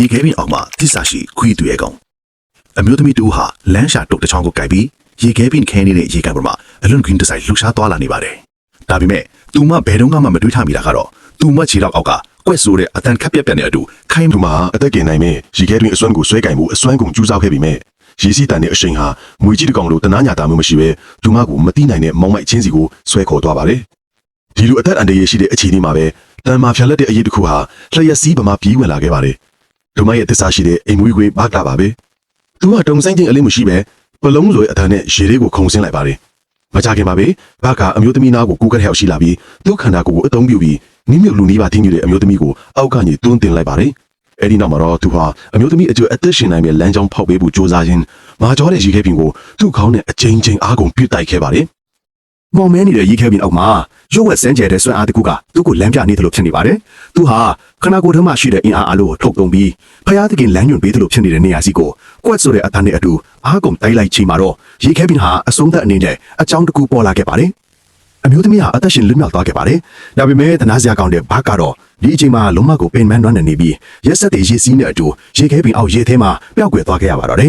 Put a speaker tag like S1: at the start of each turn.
S1: ရေခဲပင်အောက်မှာတစ္ဆာရှိခွေးတူရဲ့ကောင်အမျိုးသမီးတူဟာလမ်းရှာတုတ်တစ်ချောင်းကိုကြိုက်ပြီးရေခဲပင်ခဲနေတဲ့ရေကန်ပေါ်မှာအလွန်ကွင်းတဆိုင်လှူရှားသွားလာနေပါတယ်ဒါပေမဲ့သူမဘယ်တော့မှမတွေးထားမိတာကတော့သူမခြေတော့အောက်ကကွက်ဆိုတဲ့အတန်ခက်ပြက်ပြက်နဲ့အတူခိုင်း
S2: သူမှာအသက်ကင်နိုင်မဲ့ရေခဲတွင်အစွမ်းကိုဆွဲကင်မှုအစွမ်းကုန်ကျူးစားခဲ့ပေမဲ့ရေစီးတန်တဲ့အရှိန်ဟာငွေကြီးတစ်ကောင်လိုတနာညာတာမျိုးမရှိပဲသူမကိုမတိနိုင်တဲ့မောင်မိုက်ချင်းစီကိုဆွဲခေါ်သွားပါတယ်ဒီလိုအသက်အန္တရာယ်ရှိတဲ့အခြေအနေမှာပဲတန်မာဖြတ်လက်တဲ့အရေးတစ်ခုဟာလျှက်စီးပမာပြေးဝင်လာခဲ့ပါတယ် သူမရဲ့သစ္စာရှိတဲ့အိမ်မွေးခွေးဘာကလာပါပဲသူကတုံဆိုင်ချင်းအလေးမရှိပဲပလုံးလွယ်အတန်နဲ့ရေလေးကိုခုံဆင်းလိုက်ပါတယ်မကြခင်ပါပဲဘာကအမျိုးသမီးနာကိုကူကတ်ဟဲ့ရှိလာပြီးသူ့ခန္ဓာကိုယ်ကိုအသုံးပြုပြီးနိမြုပ်လူနီးပါတင်းယူတဲ့အမျိုးသမီးကိုအောက်ကနေတွန်းတင်လိုက်ပါတယ်အဲ့ဒီနောက်မှာတော့သူဟာအမျိုးသမီးအကျိုးအသက်ရှင်နိုင်မဲ့လမ်းကြောင်းဖောက်ပေးဖို့ကြိုးစားခြင်းမာကျော်တဲ့ရေခဲပင်ကိုသူ့ခေါင်းနဲ့အချိန်ချင်းအားကုန်ပြစ်တိုက်ခဲ့ပါတယ်
S1: မောင်မဲနေတဲ့ရေခဲပင်အောက်မှာရုပ်ဝက်စမ်းကြဲတဲ့ဆွမ်းအားတစ်ခုကသူ့ကိုလမ်းပြနေတယ်လို့ဖြစ်နေပါတယ်။သူဟာခနာကိုယ်ထဲမှာရှိတဲ့အင်အားအလို့ထုတ်သုံးပြီးဖျားသခင်လမ်းညွှန်ပေးတယ်လို့ဖြစ်နေတဲ့နေရာစီကိုကွက်ဆိုတဲ့အတန်းနဲ့အတူအားကုန်တိုက်လိုက်ချိန်မှာတော့ရေခဲပင်ဟာအဆုံးသက်အနေနဲ့အကြောင်းတစ်ခုပေါ်လာခဲ့ပါတယ်။အမျိုးသမီးဟာအသက်ရှင်လွတ်မြောက်သွားခဲ့ပါတယ်။ဒါပေမဲ့တနာစရာကောင်းတဲ့ဘာကတော့ဒီအချိန်မှာလုံးမကိုပင်မနှွမ်းနေနေပြီးရက်ဆက်တဲ့ရေစီးနဲ့အတူရေခဲပင်အောက်ရေထဲမှာပျောက်ကွယ်သွားခဲ့ရပါတော့တယ်။